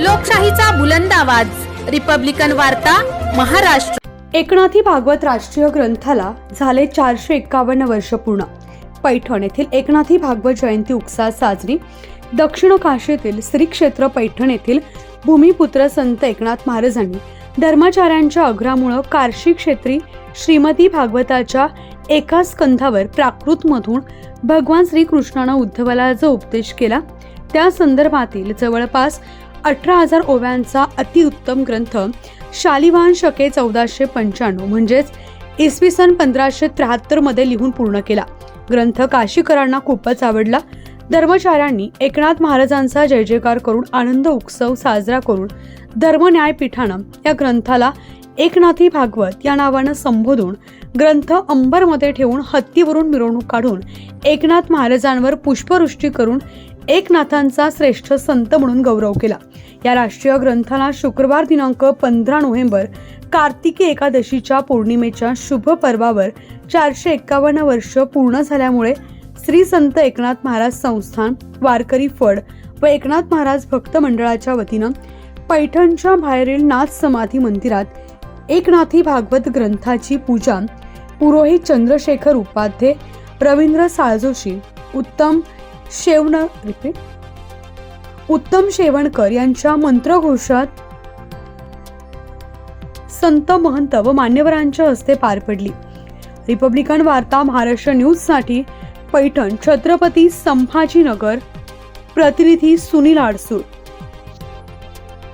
लोकशाहीचा बुलंद आवाज. रिपब्लिकन वार्ता महाराष्ट्र. एकनाथी भागवत राष्ट्रीय ग्रंथाला झाले चारशे एक्कावन्न वर्ष पूर्ण. पैठण येथील एकनाथी भागवत जयंती उत्साह साजरी. दक्षिण काशीतील श्री क्षेत्र पैठण येथील भूमिपुत्र संत एकनाथ महाराजांनी धर्माचार्यांच्या अग्रामुळं कार्शी क्षेत्री श्रीमती भागवताच्या एका स्कंधावर प्राकृतमधून भगवान श्रीकृष्णानं उद्धवाला जो उपदेश केला त्या संदर्भातील जवळपास अठरा हजार ओव्यांचा अतिउत्तम ग्रंथ शालिवान शके चौदाशे पंच्याण्णव म्हणजेच इसवी सन पंधराशे त्र्याहत्तरमध्ये लिहून पूर्ण केला. ग्रंथ काशीकरांना खूपच आवडला. धर्मचार्यांनी एकनाथ महाराजांचा जय जयकार करून आनंद उत्सव साजरा करून धर्मन्यायपीठानं या ग्रंथाला एकनाथी भागवत या नावानं संबोधून ग्रंथ अंबरमध्ये ठेवून हत्तीवरून मिरवणूक काढून एकनाथ महाराजांवर पुष्पवृष्टी करून एकनाथांचा श्रेष्ठ संत म्हणून गौरव केला. या राष्ट्रीय ग्रंथाला शुक्रवार दिनांक पंधरा नोव्हेंबर कार्तिकी एकादशीच्या पौर्णिमेच्या शुभ पर्वावर चारशे एक्कावन्न वर्ष पूर्ण झाल्यामुळे श्री संत एकनाथ महाराज संस्थान वारकरी फड व एकनाथ महाराज भक्त मंडळाच्या वतीनं पैठणच्या बाहेरील नाथ समाधी मंदिरात एकनाथी भागवत ग्रंथाची पूजा पुरोहित चंद्रशेखर उपाध्ये रवींद्र साळजोशी उत्तम शेवण रिपीट उत्तम शेवणकर यांच्या मंत्रघोषात संत महंत व मान्यवरांच्या हस्ते पार पडली. रिपब्लिकन वार्ता महाराष्ट्र न्यूजसाठी पैठण छत्रपती संभाजीनगर प्रतिनिधी सुनील आडसूळ.